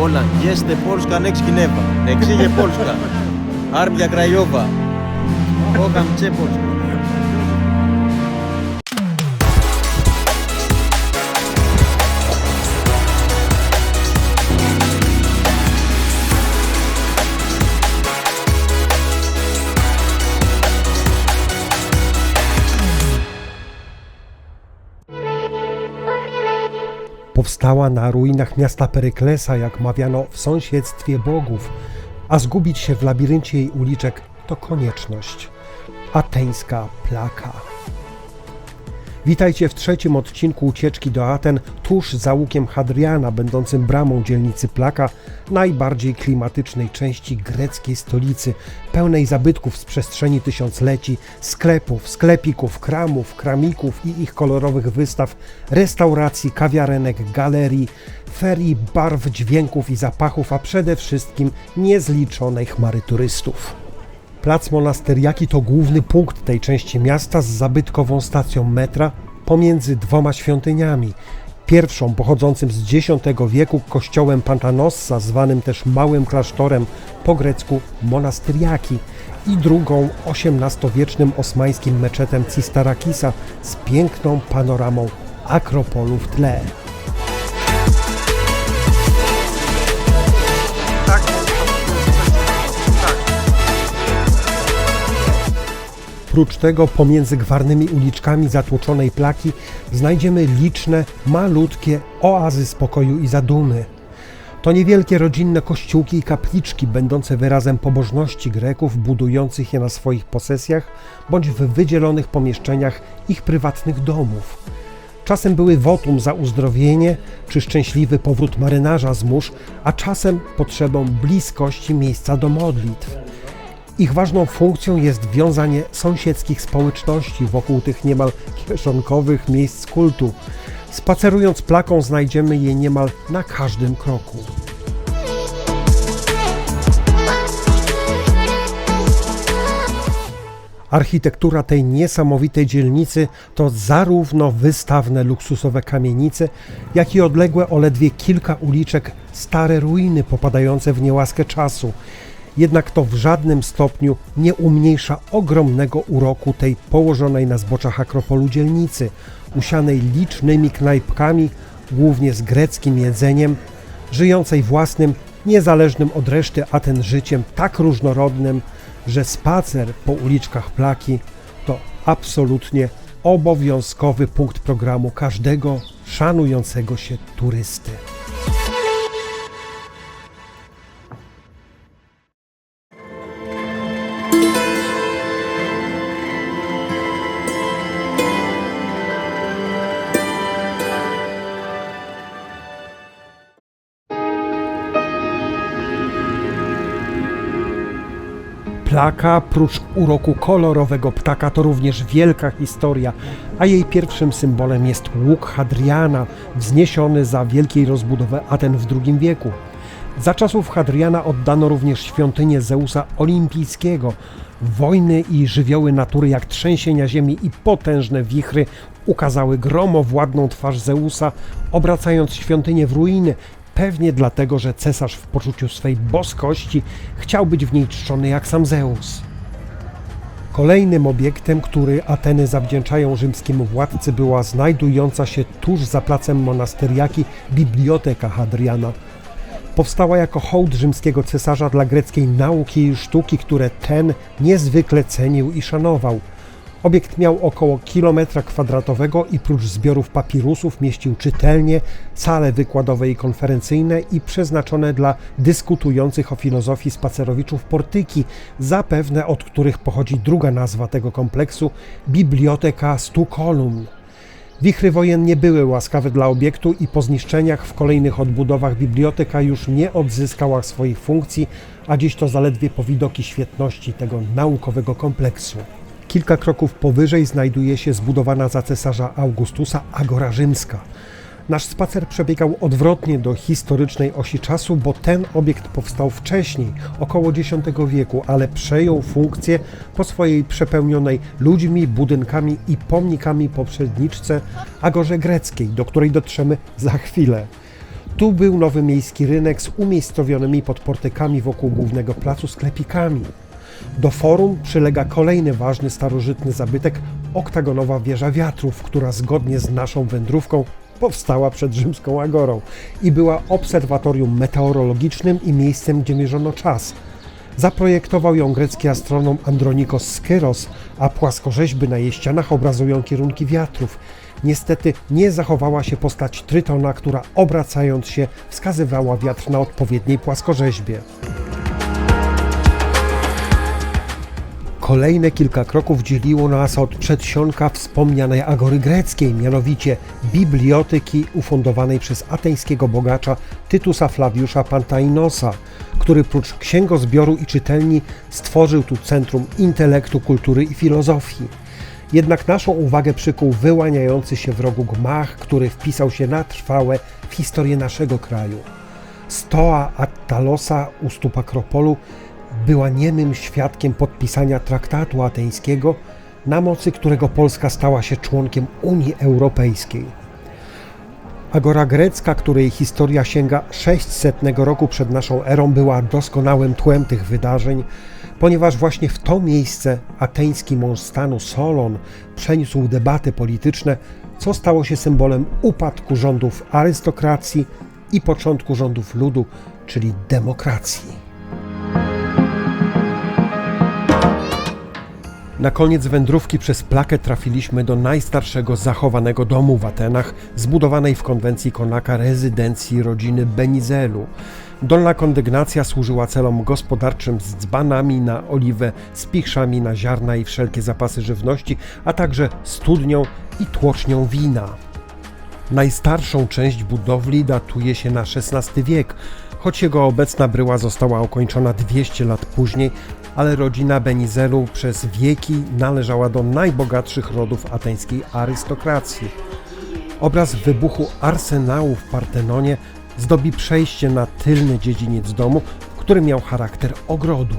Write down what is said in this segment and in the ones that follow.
Πόλα. Yes, the Polska next Kineva. Εξήγε Πόλσκα. Κραϊόβα. Όχαμ Τσέ Powstała na ruinach miasta Peryklesa, jak mawiano, w sąsiedztwie bogów, a zgubić się w labiryncie jej uliczek to konieczność. Ateńska plaka. Witajcie w trzecim odcinku ucieczki do Aten, tuż za łukiem Hadriana, będącym bramą dzielnicy Plaka, najbardziej klimatycznej części greckiej stolicy, pełnej zabytków z przestrzeni tysiącleci, sklepów, sklepików, kramów, kramików i ich kolorowych wystaw, restauracji, kawiarenek, galerii, ferii, barw, dźwięków i zapachów, a przede wszystkim niezliczonej chmary turystów. Plac Monasteriaki to główny punkt tej części miasta z zabytkową stacją metra pomiędzy dwoma świątyniami. Pierwszą pochodzącym z X wieku kościołem Pantanossa, zwanym też Małym Klasztorem, po grecku Monasteriaki, i drugą XVIII-wiecznym osmańskim meczetem Cistarakisa z piękną panoramą Akropolu w tle. Prócz tego pomiędzy gwarnymi uliczkami zatłoczonej plaki znajdziemy liczne, malutkie oazy spokoju i zadumy. To niewielkie rodzinne kościółki i kapliczki, będące wyrazem pobożności Greków budujących je na swoich posesjach bądź w wydzielonych pomieszczeniach ich prywatnych domów. Czasem były wotum za uzdrowienie czy szczęśliwy powrót marynarza z mórz, a czasem potrzebą bliskości miejsca do modlitw. Ich ważną funkcją jest wiązanie sąsiedzkich społeczności wokół tych niemal kieszonkowych miejsc kultu. Spacerując plaką znajdziemy je niemal na każdym kroku. Architektura tej niesamowitej dzielnicy to zarówno wystawne luksusowe kamienice, jak i odległe o ledwie kilka uliczek stare ruiny popadające w niełaskę czasu. Jednak to w żadnym stopniu nie umniejsza ogromnego uroku tej położonej na zboczach Akropolu dzielnicy, usianej licznymi knajpkami, głównie z greckim jedzeniem, żyjącej własnym, niezależnym od reszty Aten życiem tak różnorodnym, że spacer po uliczkach Plaki to absolutnie obowiązkowy punkt programu każdego szanującego się turysty. Plaka, prócz uroku kolorowego ptaka, to również wielka historia, a jej pierwszym symbolem jest łuk Hadriana, wzniesiony za wielkiej rozbudowy Aten w II wieku. Za czasów Hadriana oddano również świątynię Zeusa Olimpijskiego. Wojny i żywioły natury, jak trzęsienia ziemi i potężne wichry, ukazały gromowładną twarz Zeusa, obracając świątynię w ruiny, Pewnie dlatego, że cesarz w poczuciu swej boskości chciał być w niej czczony jak sam Zeus. Kolejnym obiektem, który Ateny zawdzięczają rzymskiemu władcy, była znajdująca się tuż za placem monasteriaki Biblioteka Hadriana. Powstała jako hołd rzymskiego cesarza dla greckiej nauki i sztuki, które ten niezwykle cenił i szanował – Obiekt miał około kilometra kwadratowego i prócz zbiorów papirusów mieścił czytelnie, sale wykładowe i konferencyjne i przeznaczone dla dyskutujących o filozofii spacerowiczów portyki, zapewne od których pochodzi druga nazwa tego kompleksu Biblioteka Stu Kolumn. Wichry wojennie były łaskawe dla obiektu i po zniszczeniach w kolejnych odbudowach biblioteka już nie odzyskała swoich funkcji, a dziś to zaledwie powidoki świetności tego naukowego kompleksu. Kilka kroków powyżej znajduje się zbudowana za cesarza Augustusa Agora Rzymska. Nasz spacer przebiegał odwrotnie do historycznej osi czasu, bo ten obiekt powstał wcześniej, około X wieku, ale przejął funkcję po swojej przepełnionej ludźmi, budynkami i pomnikami poprzedniczce Agorze Greckiej, do której dotrzemy za chwilę. Tu był nowy miejski rynek z umiejscowionymi pod portykami wokół głównego placu sklepikami. Do forum przylega kolejny ważny starożytny zabytek oktagonowa wieża wiatrów, która zgodnie z naszą wędrówką powstała przed rzymską agorą i była obserwatorium meteorologicznym i miejscem, gdzie mierzono czas. Zaprojektował ją grecki astronom Andronikos Skyros, a płaskorzeźby na jej ścianach obrazują kierunki wiatrów. Niestety nie zachowała się postać Trytona, która obracając się wskazywała wiatr na odpowiedniej płaskorzeźbie. Kolejne kilka kroków dzieliło nas od przedsionka wspomnianej agory greckiej, mianowicie bibliotyki ufundowanej przez ateńskiego bogacza Tytusa Flaviusza Pantainosa, który prócz księgozbioru i czytelni stworzył tu centrum intelektu, kultury i filozofii. Jednak naszą uwagę przykuł wyłaniający się w rogu gmach, który wpisał się na trwałe w historię naszego kraju. Stoa Attalosa u stóp Akropolu była niemym świadkiem podpisania traktatu ateńskiego, na mocy którego Polska stała się członkiem Unii Europejskiej. Agora grecka, której historia sięga 600 roku przed naszą erą, była doskonałym tłem tych wydarzeń, ponieważ właśnie w to miejsce ateński mąż stanu Solon przeniósł debaty polityczne, co stało się symbolem upadku rządów arystokracji i początku rządów ludu, czyli demokracji. Na koniec wędrówki przez plakę trafiliśmy do najstarszego zachowanego domu w Atenach, zbudowanej w konwencji Konaka rezydencji rodziny Benizelu. Dolna kondygnacja służyła celom gospodarczym z dzbanami na oliwę, z pichrzami na ziarna i wszelkie zapasy żywności, a także studnią i tłocznią wina. Najstarszą część budowli datuje się na XVI wiek, choć jego obecna bryła została ukończona 200 lat później, ale rodzina Benizelu przez wieki należała do najbogatszych rodów ateńskiej arystokracji. Obraz wybuchu arsenału w Partenonie zdobi przejście na tylny dziedziniec domu, który miał charakter ogrodu.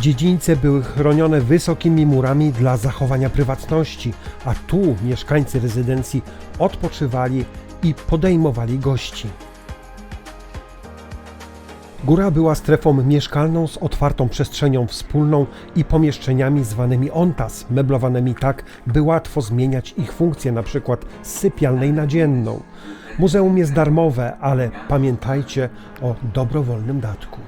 Dziedzińce były chronione wysokimi murami dla zachowania prywatności, a tu mieszkańcy rezydencji odpoczywali i podejmowali gości. Góra była strefą mieszkalną z otwartą przestrzenią wspólną i pomieszczeniami zwanymi ontas, meblowanymi tak, by łatwo zmieniać ich funkcję, przykład z sypialnej na dzienną. Muzeum jest darmowe, ale pamiętajcie o dobrowolnym datku.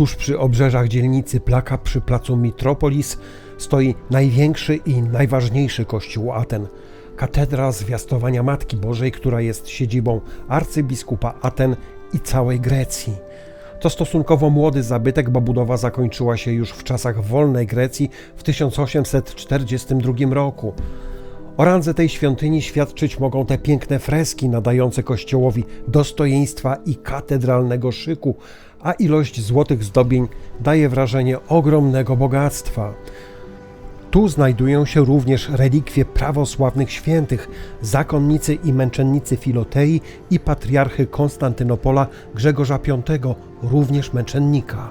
Tuż przy obrzeżach dzielnicy Plaka przy placu Mitropolis stoi największy i najważniejszy kościół Aten. Katedra Zwiastowania Matki Bożej, która jest siedzibą arcybiskupa Aten i całej Grecji. To stosunkowo młody zabytek, bo budowa zakończyła się już w czasach wolnej Grecji w 1842 roku. O randze tej świątyni świadczyć mogą te piękne freski nadające kościołowi dostojeństwa i katedralnego szyku, a ilość złotych zdobień daje wrażenie ogromnego bogactwa. Tu znajdują się również relikwie prawosławnych świętych, zakonnicy i męczennicy Filotei i patriarchy Konstantynopola Grzegorza V, również męczennika.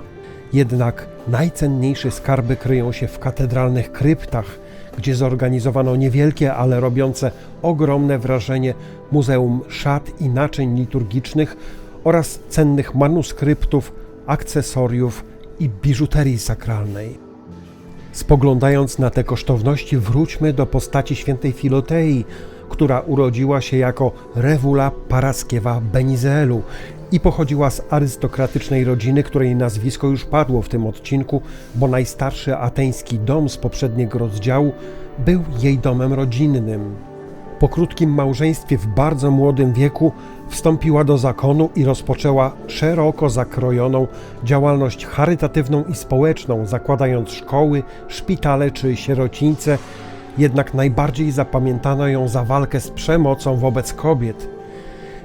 Jednak najcenniejsze skarby kryją się w katedralnych kryptach, gdzie zorganizowano niewielkie, ale robiące ogromne wrażenie Muzeum Szat i Naczyń Liturgicznych oraz cennych manuskryptów, akcesoriów i biżuterii sakralnej. Spoglądając na te kosztowności, wróćmy do postaci świętej Filotei, która urodziła się jako Rewula Paraskiewa Benizelu i pochodziła z arystokratycznej rodziny, której nazwisko już padło w tym odcinku, bo najstarszy ateński dom z poprzedniego rozdziału był jej domem rodzinnym. Po krótkim małżeństwie w bardzo młodym wieku wstąpiła do zakonu i rozpoczęła szeroko zakrojoną działalność charytatywną i społeczną, zakładając szkoły, szpitale czy sierocińce, jednak najbardziej zapamiętano ją za walkę z przemocą wobec kobiet.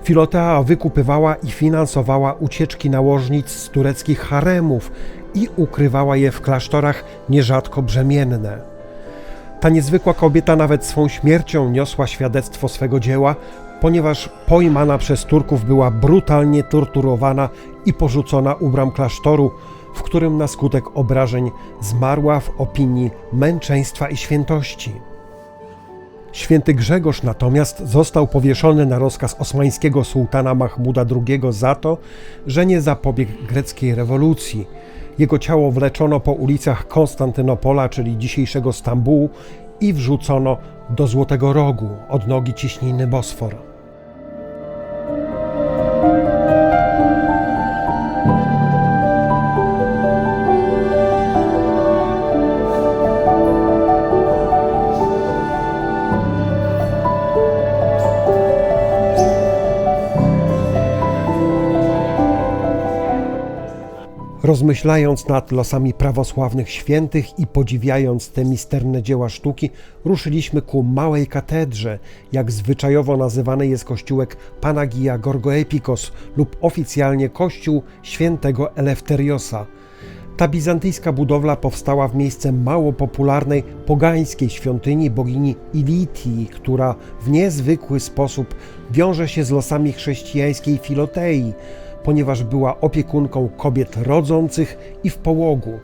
Filotea wykupywała i finansowała ucieczki nałożnic z tureckich haremów i ukrywała je w klasztorach nierzadko brzemienne. Ta niezwykła kobieta nawet swą śmiercią niosła świadectwo swego dzieła, ponieważ pojmana przez Turków była brutalnie torturowana i porzucona u bram klasztoru, w którym na skutek obrażeń zmarła w opinii męczeństwa i świętości. Święty Grzegorz natomiast został powieszony na rozkaz osmańskiego sułtana Mahmuda II za to, że nie zapobiegł greckiej rewolucji. Jego ciało wleczono po ulicach Konstantynopola, czyli dzisiejszego Stambułu, i wrzucono do Złotego Rogu, od nogi ciśniny Bosfor. Rozmyślając nad losami prawosławnych świętych i podziwiając te misterne dzieła sztuki, ruszyliśmy ku małej katedrze, jak zwyczajowo nazywany jest kościółek Panagia Gorgoepikos lub oficjalnie kościół świętego Elefteriosa. Ta bizantyjska budowla powstała w miejsce mało popularnej pogańskiej świątyni bogini Ilitii, która w niezwykły sposób wiąże się z losami chrześcijańskiej Filotei, ponieważ była opiekunką kobiet rodzących i w połogu.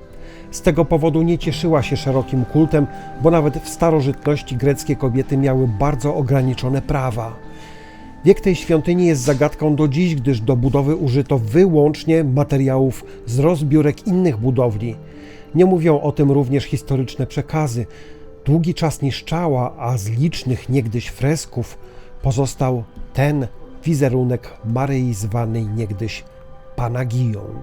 Z tego powodu nie cieszyła się szerokim kultem, bo nawet w starożytności greckie kobiety miały bardzo ograniczone prawa. Wiek tej świątyni jest zagadką do dziś, gdyż do budowy użyto wyłącznie materiałów z rozbiórek innych budowli. Nie mówią o tym również historyczne przekazy. Długi czas niszczała, a z licznych niegdyś fresków pozostał ten wizerunek Maryi zwanej niegdyś Panagią.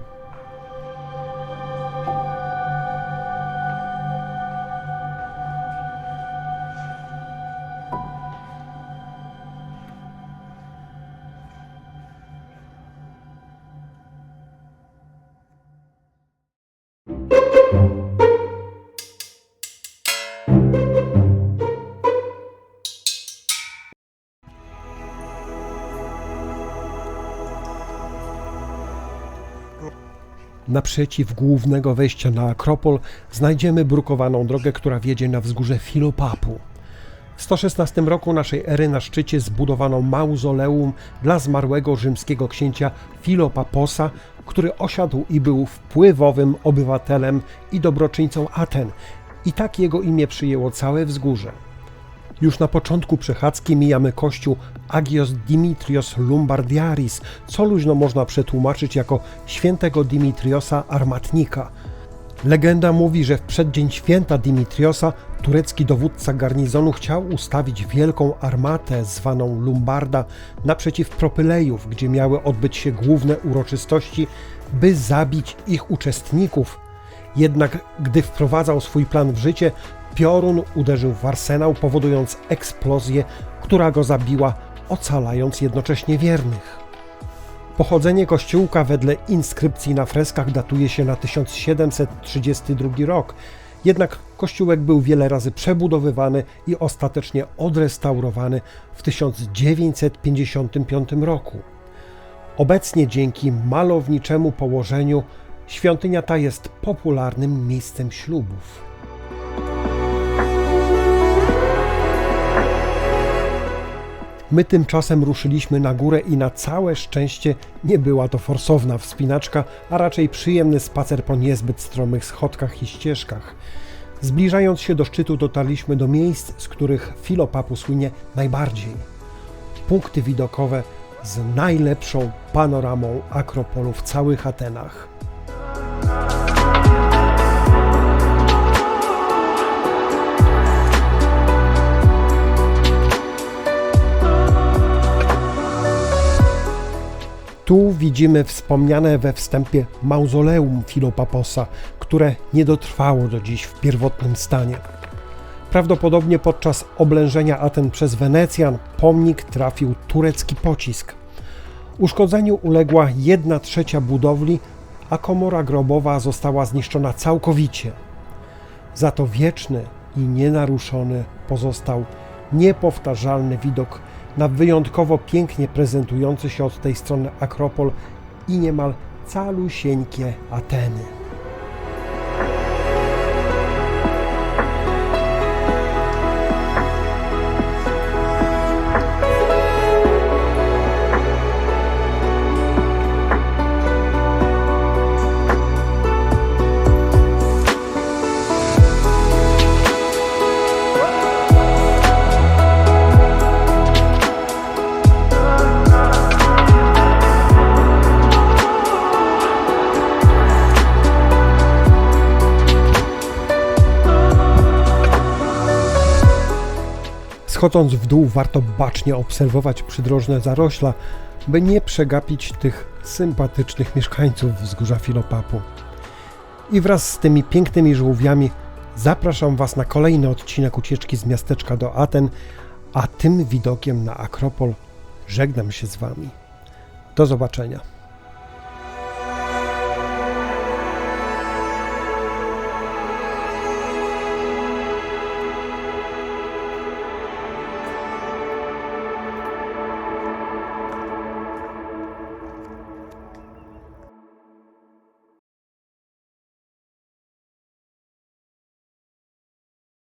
Naprzeciw głównego wejścia na Akropol znajdziemy brukowaną drogę, która wiedzie na wzgórze Filopapu. W 116 roku naszej ery na szczycie zbudowano mauzoleum dla zmarłego rzymskiego księcia Filopaposa, który osiadł i był wpływowym obywatelem i dobroczyńcą Aten. I tak jego imię przyjęło całe wzgórze. Już na początku przechadzki mijamy kościół Agios Dimitrios Lumbardiaris, co luźno można przetłumaczyć jako świętego Dimitriosa Armatnika. Legenda mówi, że w przeddzień święta Dimitriosa turecki dowódca garnizonu chciał ustawić wielką armatę zwaną Lumbarda naprzeciw Propylejów, gdzie miały odbyć się główne uroczystości, by zabić ich uczestników. Jednak gdy wprowadzał swój plan w życie, piorun uderzył w arsenał, powodując eksplozję, która go zabiła, ocalając jednocześnie wiernych. Pochodzenie kościółka wedle inskrypcji na freskach datuje się na 1732 rok, jednak kościółek był wiele razy przebudowywany i ostatecznie odrestaurowany w 1955 roku. Obecnie dzięki malowniczemu położeniu świątynia ta jest popularnym miejscem ślubów. My tymczasem ruszyliśmy na górę i na całe szczęście nie była to forsowna wspinaczka, a raczej przyjemny spacer po niezbyt stromych schodkach i ścieżkach. Zbliżając się do szczytu dotarliśmy do miejsc, z których Filopapu słynie najbardziej. Punkty widokowe z najlepszą panoramą Akropolu w całych Atenach. Tu widzimy wspomniane we wstępie mauzoleum Filopaposa, które nie dotrwało do dziś w pierwotnym stanie. Prawdopodobnie podczas oblężenia Aten przez Wenecjan pomnik trafił turecki pocisk. Uszkodzeniu uległa jedna trzecia budowli, a komora grobowa została zniszczona całkowicie. Za to wieczny i nienaruszony pozostał niepowtarzalny widok na wyjątkowo pięknie prezentujący się od tej strony Akropol i niemal calusieńkie Ateny. Schodząc w dół, warto bacznie obserwować przydrożne zarośla, by nie przegapić tych sympatycznych mieszkańców wzgórza Filopapu. I wraz z tymi pięknymi żółwiami zapraszam Was na kolejny odcinek ucieczki z miasteczka do Aten, a tym widokiem na Akropol żegnam się z Wami. Do zobaczenia.